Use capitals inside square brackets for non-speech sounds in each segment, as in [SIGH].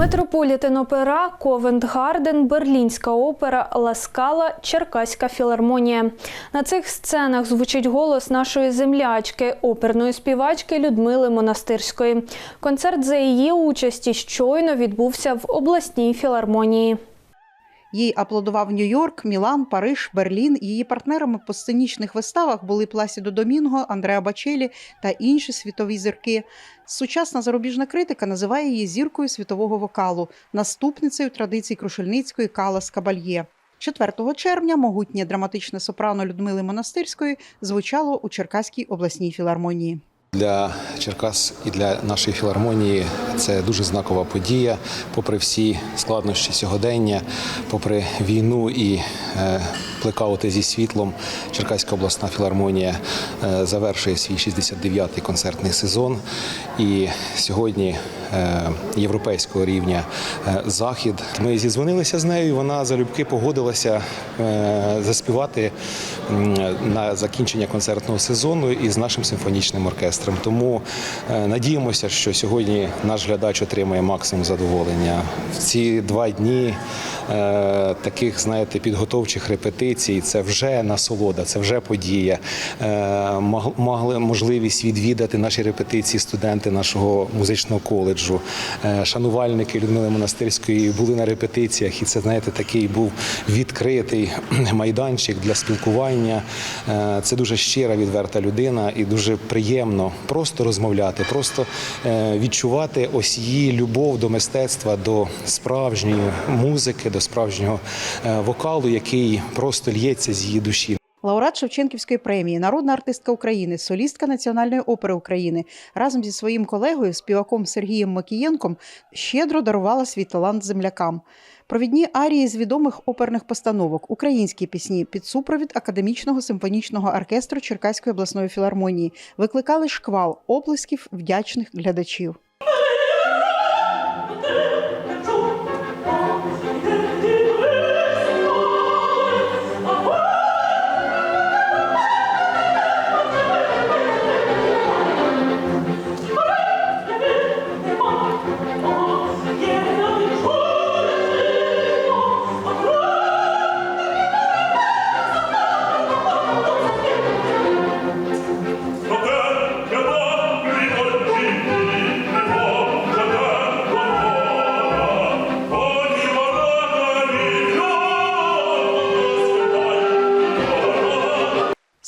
Метрополітен опера, Ковент Гарден, Берлінська опера, Ласкала, Черкаська філармонія. На цих сценах звучить голос нашої землячки, оперної співачки Людмили Монастирської. Концерт за її участі щойно відбувся в обласній філармонії. Їй аплодував Нью-Йорк, Мілан, Париж, Берлін. Її партнерами по сценічних виставах були Пласідо Домінго, Андреа Бачелі та інші світові зірки. Сучасна зарубіжна критика називає її зіркою світового вокалу, наступницею традицій Крушельницької Калас Кабальє. 4 червня могутнє драматичне сопрано Людмили Монастирської звучало у Черкаській обласній філармонії. Для Черкас і для нашої філармонії це дуже знакова подія. Попри всі складнощі сьогодення, попри війну і плекаути зі світлом, Черкаська обласна філармонія е, завершує свій 69-й концертний сезон. І сьогодні е, європейського рівня е, захід. Ми зідзвонилися з нею. і Вона залюбки погодилася заспівати на закінчення концертного сезону із нашим симфонічним оркестром. Тому надіємося, що сьогодні наш глядач отримає максимум задоволення. В ці два дні таких, знаєте, підготовчих репетицій це вже насолода, це вже подія. Е, Могли можливість відвідати наші репетиції студенти нашого музичного коледжу. Е, Шанувальники Людмили Монастирської були на репетиціях, і це знаєте, такий був відкритий [CLEARS THROAT] майданчик для спілкування. Е, Це дуже щира, відверта людина, і дуже приємно просто розмовляти, просто відчувати ось її любов до мистецтва, до справжньої музики, до справжнього вокалу, який просто л'ється з її душі. Лауреат Шевченківської премії, народна артистка України, солістка Національної опери України разом зі своїм колегою, співаком Сергієм Макієнком, щедро дарувала свій талант землякам. Провідні арії з відомих оперних постановок, українські пісні під супровід академічного симфонічного оркестру Черкаської обласної філармонії викликали шквал оплесків вдячних глядачів.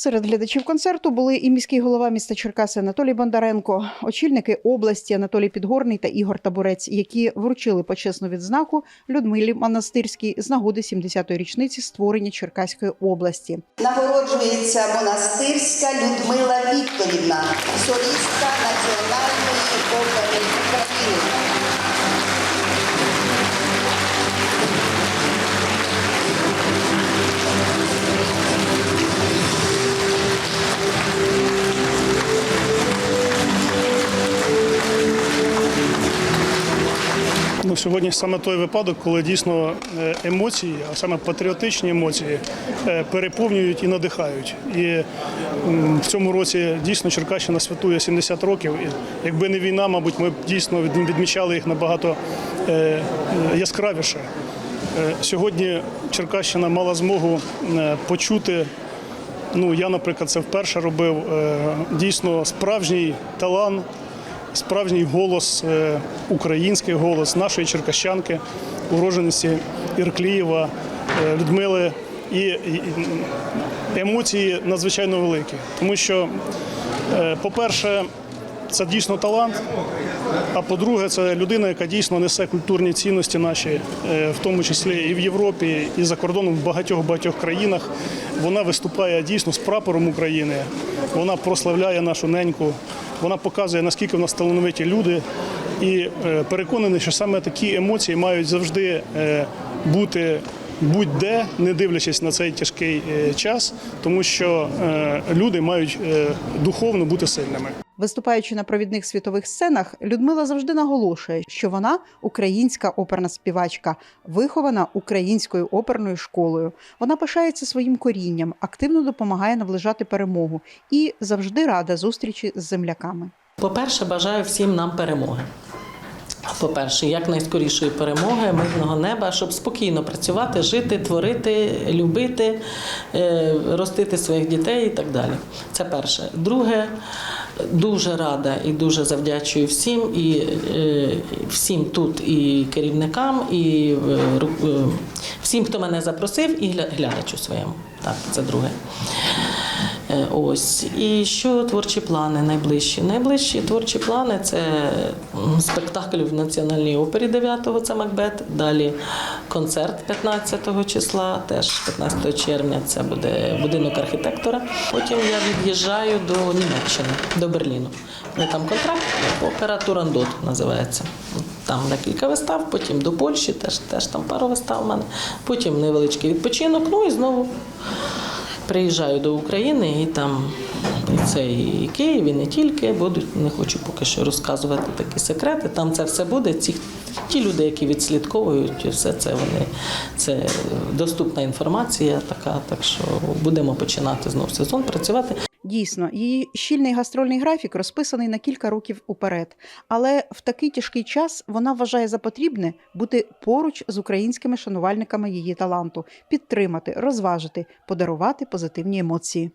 Серед глядачів концерту були і міський голова міста Черкаси Анатолій Бондаренко, очільники області Анатолій Підгорний та Ігор Табурець, які вручили почесну відзнаку Людмилі Монастирській з нагоди 70-ї річниці створення Черкаської області. Нагороджується монастирська Людмила Вікторівна, солістка Національної опери України. Ну, сьогодні саме той випадок, коли дійсно е, емоції, а саме патріотичні емоції, е, переповнюють і надихають. І в цьому році дійсно Черкащина святує 70 років. І якби не війна, мабуть, ми б дійсно відмічали їх набагато е, яскравіше. Сьогодні Черкащина мала змогу почути. Ну, я, наприклад, це вперше робив. Дійсно, справжній талант справжній голос, е, український голос нашої черкащанки, уроженці Ірклієва, е, Людмили. І, емоції надзвичайно великі. Тому що, е, по-перше, це дійсно талант. А по-друге, це людина, яка дійсно несе культурні цінності наші, е, в тому числі і в Європі, і за кордоном в багатьох багатьох країнах. Вона виступає дійсно з прапором України. Вона прославляє нашу неньку. Вона показує, наскільки в нас талановиті люди. І е, переконаний, що саме такі емоції мають завжди е, бути будь-де, не дивлячись на цей тяжкий е, час, тому що е, люди мають е, духовно бути сильними. Виступаючи на провідних світових сценах, Людмила завжди наголошує, що вона українська оперна співачка, вихована українською оперною школою. Вона пишається своїм корінням, активно допомагає наближати перемогу і завжди рада зустрічі з земляками. По-перше, бажаю всім нам перемоги. По-перше, як найскорішої перемоги, мирного неба, щоб спокійно працювати, жити, творити, любити, е, ростити своїх дітей і так далі. Це перше. Друге, дуже рада і дуже завдячую всім, і е, всім тут, і керівникам, і е, всім, хто мене запросив, і глядачу своєму. Так, це друге. Е, Ось і що творчі плани найближчі? Найближчі творчі плани це спектакль в Національній опері 9-го, це Макбет. Далі концерт 15 числа, теж 15 червня. Це буде будинок архітектора. Потім я від'їжджаю до Німеччини, до Берліну. Вони там контракт, опера Турандот називається. Там декілька вистав, потім до Польщі, теж, теж там пару вистав у мене. Потім невеличкий відпочинок, ну і знову приїжджаю до України і там і це і Київ, і не тільки будуть. Не хочу поки що розказувати такі секрети. Там це все буде. Ці ті люди, які відслідковують, все це вони це доступна інформація. Така, так що будемо починати знов сезон працювати. Дійсно, її щільний гастрольний графік розписаний на кілька років уперед. Але в такий тяжкий час вона вважає за потрібне бути поруч з українськими шанувальниками її таланту, підтримати, розважити, подарувати позитивні емоції.